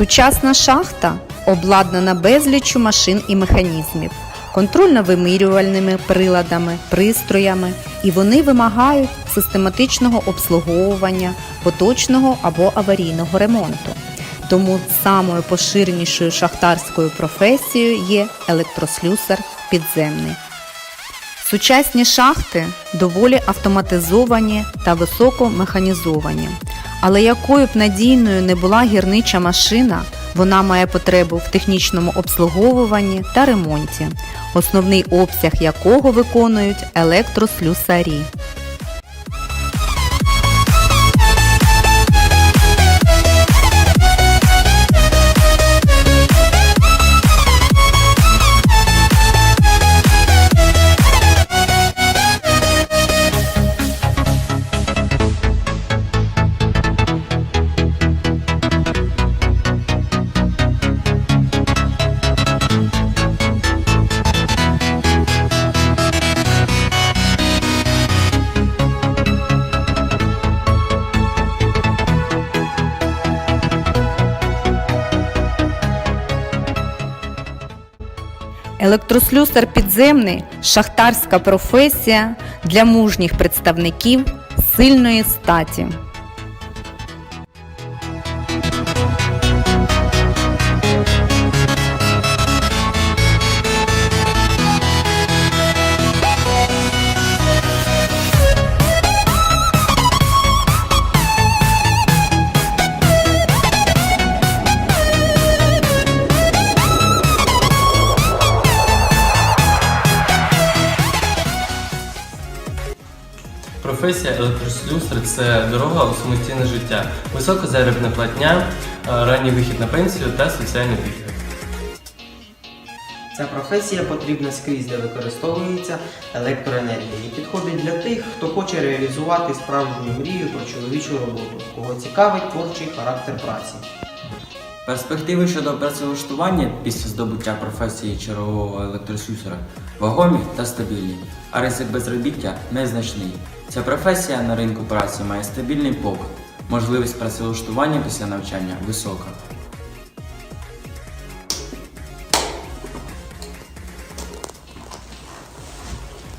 Сучасна шахта обладнана безліччю машин і механізмів, контрольно-вимірювальними приладами, пристроями, і вони вимагають систематичного обслуговування, поточного або аварійного ремонту. Тому самою поширенішою шахтарською професією є електрослюсар підземний. Сучасні шахти доволі автоматизовані та високомеханізовані. Але якою б надійною не була гірнича машина, вона має потребу в технічному обслуговуванні та ремонті, основний обсяг якого виконують електрослюсарі. Електрослюсар підземний шахтарська професія для мужніх представників сильної статі. Професія електрослюсар це дорога у самостійне життя, висока заробітна платня, е, ранній вихід на пенсію та соціальний підхід. Ця професія потрібна скрізь, де використовується електроенергія і підходить для тих, хто хоче реалізувати справжню мрію про чоловічу роботу, кого цікавить творчий характер праці. Перспективи щодо працевлаштування після здобуття професії чергового електрослюсара вагомі та стабільні, а ризик безробіття незначний. Ця професія на ринку праці має стабільний попит, можливість працевлаштування після навчання висока.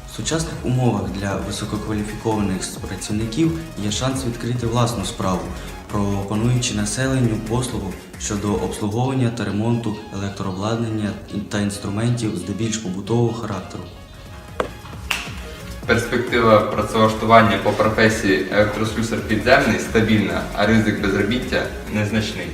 В сучасних умовах для висококваліфікованих працівників є шанс відкрити власну справу, пропонуючи населенню послугу щодо обслуговування та ремонту електрообладнання та інструментів здебільш побутового характеру. Перспектива працевлаштування по професії електрослюсар підземний стабільна, а ризик безробіття незначний.